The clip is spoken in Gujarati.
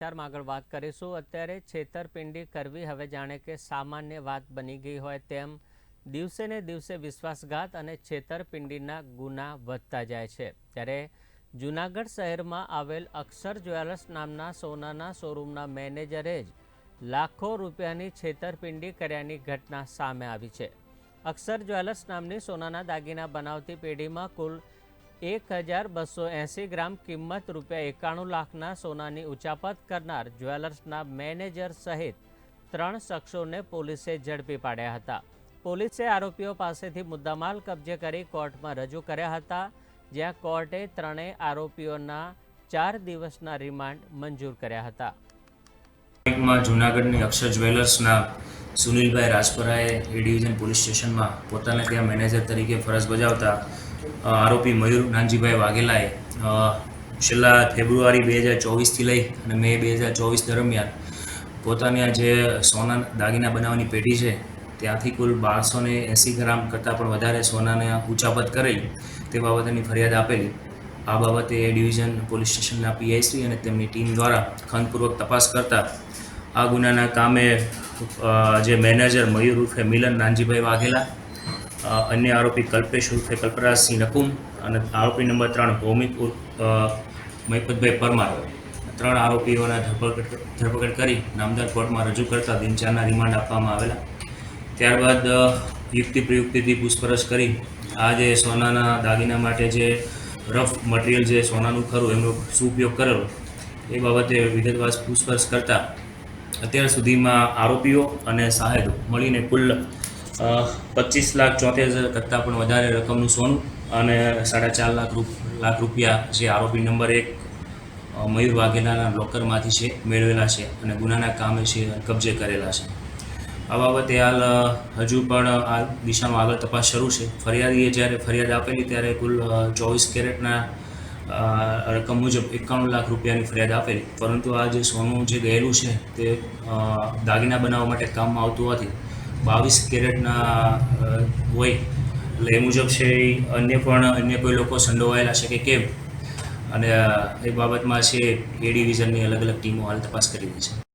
સમાચારમાં આગળ વાત કરીશું. અત્યારે છેતરપિંડી કરવી હવે જાણે કે સામાન્ય વાત બની ગઈ હોય તેમ દિવસે ને દિવસે વિશ્વાસઘાત અને છેતરપિંડીના ગુના વધતા જાય છે. ત્યારે જૂનાગઢ શહેરમાં આવેલ અક્ષર જ્વેલર્સ નામના સોનાના શોરૂમના મેનેજરે જ લાખો રૂપિયાની છેતરપિંડી કર્યાની ઘટના સામે આવી છે. અક્ષર જ્વેલર્સ નામની સોનાના દાગીના બનાવતી પેઢીમાં કુલ એક હજાર બસો એંસી ગ્રામ કિંમત રૂપિયા એકાણું લાખના સોનાની ઉચાપત કરનાર જ્વેલર્સના મેનેજર સહિત ત્રણ શખ્સોને પોલીસે ઝડપી પાડ્યા હતા. પોલીસે આરોપીઓ પાસેથી મુદ્દામાલ કબજે કરી કોર્ટમાં રજૂ કર્યા હતા, જ્યાં કોર્ટે ત્રણેય આરોપીઓના ચાર દિવસના રિમાન્ડ મંજૂર કર્યા હતા. બેંકમાં જૂનાગઢની અક્ષર જ્વેલર્સના સુનિલભાઈ રાજપરાએ એ ડિવિઝન પોલીસ સ્ટેશનમાં પોતાને ત્યાં મેનેજર તરીકે ફરજ બજાવતા આરોપી મયુર નાનજીભાઈ વાઘેલાએ છેલ્લા ફેબ્રુઆરી બે હજાર ચોવીસથી લઈ અને મે બે હજાર ચોવીસ દરમિયાન પોતાની આ જે સોના દાગીના બનાવવાની પેઢી છે, ત્યાંથી કુલ બારસો ને એંસી ગ્રામ કરતાં પણ વધારે સોનાને ઉચાપત કરેલી તે બાબતની ફરિયાદ આપેલી. આ બાબતે ડિવિઝન પોલીસ સ્ટેશનના પીઆઈસી અને તેમની ટીમ દ્વારા ખંતપૂર્વક તપાસ કરતા આ ગુનાના કામે જે મેનેજર મયુર ઉર્ફે મિલન નાનજીભાઈ વાઘેલા અન્ય આરોપી કલ્પેશ ઉર્ફે કલ્પરાજસિંહ નકુમ અને આરોપી નંબર ત્રણ ભૌમિક મહિપતભાઈ પરમાર. ત્રણ આરોપીઓના ધરપકડ ધરપકડ કરી નામદાર કોર્ટમાં રજૂ કરતા દિનચારના રિમાન્ડ આપવામાં આવેલા. ત્યારબાદ યુક્તિ પ્રયુક્તિથી પૂછપરછ કરી આ જે સોનાના દાગીના માટે જે રફ મટીરિયલ જે સોનાનું ખરું એમનો શું ઉપયોગ કરેલો, એ બાબતે વિગતવાર પૂછપરછ કરતા અત્યાર સુધીમાં આરોપીઓ અને સાહેદો મળીને કુલ પચીસ લાખ ચોતેર હજાર કરતાં પણ વધારે રકમનું સોનું અને સાડા ચાર લાખ રૂપ, લાખ રૂપિયા જે આરોપી નંબર એક મયુર વાઘેલાના લોકરમાંથી છે, મેળવેલા છે અને ગુનાના કામે છે, કબજે કરેલા છે. આ બાબતે હાલ હજુ પણ આ દિશામાં આગળ તપાસ શરૂ છે. ફરિયાદીએ જ્યારે ફરિયાદ આપેલી ત્યારે કુલ ચોવીસ કેરેટના રકમ મુજબ એકાણું લાખ રૂપિયાની ફરિયાદ આપેલી. પરંતુ આ જે સોનું જે ગયેલું છે તે દાગીના બનાવવા માટે કામમાં આવતું હોવાથી બાવીસ કેરેટના હોય. એટલે એ મુજબ છે એ અન્ય પણ, અન્ય કોઈ લોકો સંડોવાયેલા છે કે કેમ? અને એ બાબતમાં છે એ ડિવિઝનની અલગ અલગ ટીમો હાલ તપાસ કરી રહી છે.